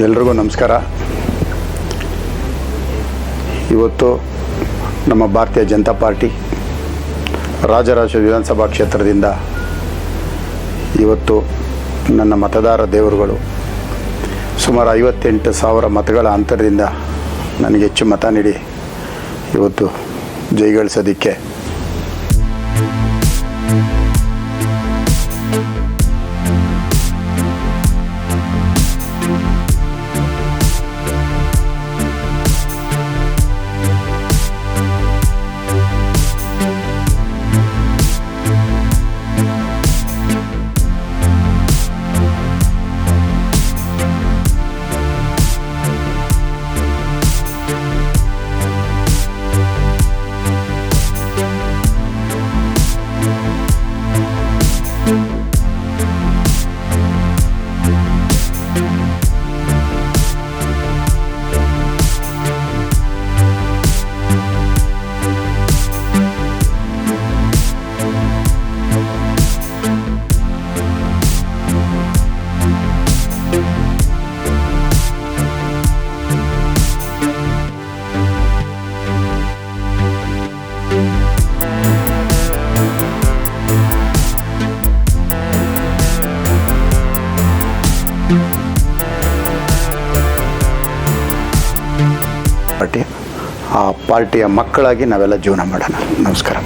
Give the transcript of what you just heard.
ಎಲ್ರಿಗೂ ನಮಸ್ಕಾರ. ಇವತ್ತು ನಮ್ಮ ಭಾರತೀಯ ಜನತಾ ಪಾರ್ಟಿ ರಾಜರಾಜ ವಿಧಾನಸಭಾ ಕ್ಷೇತ್ರದಿಂದ ಇವತ್ತು ನನ್ನ ಮತದಾರ ದೇವರುಗಳು ಸುಮಾರು ಐವತ್ತೆಂಟು ಸಾವಿರ ಮತಗಳ ಅಂತರದಿಂದ ನನಗೆ ಹೆಚ್ಚು ಮತ ನೀಡಿ ಇವತ್ತು ಜೈಗಳಿಸೋದಕ್ಕೆ. ಪಾರ್ಟಿ ಆ ಪಾರ್ಟಿಯ ಮಕ್ಕಳಾಗಿ ನಾವೆಲ್ಲ ಜೀವನ ಮಾಡೋಣ. ನಮಸ್ಕಾರ.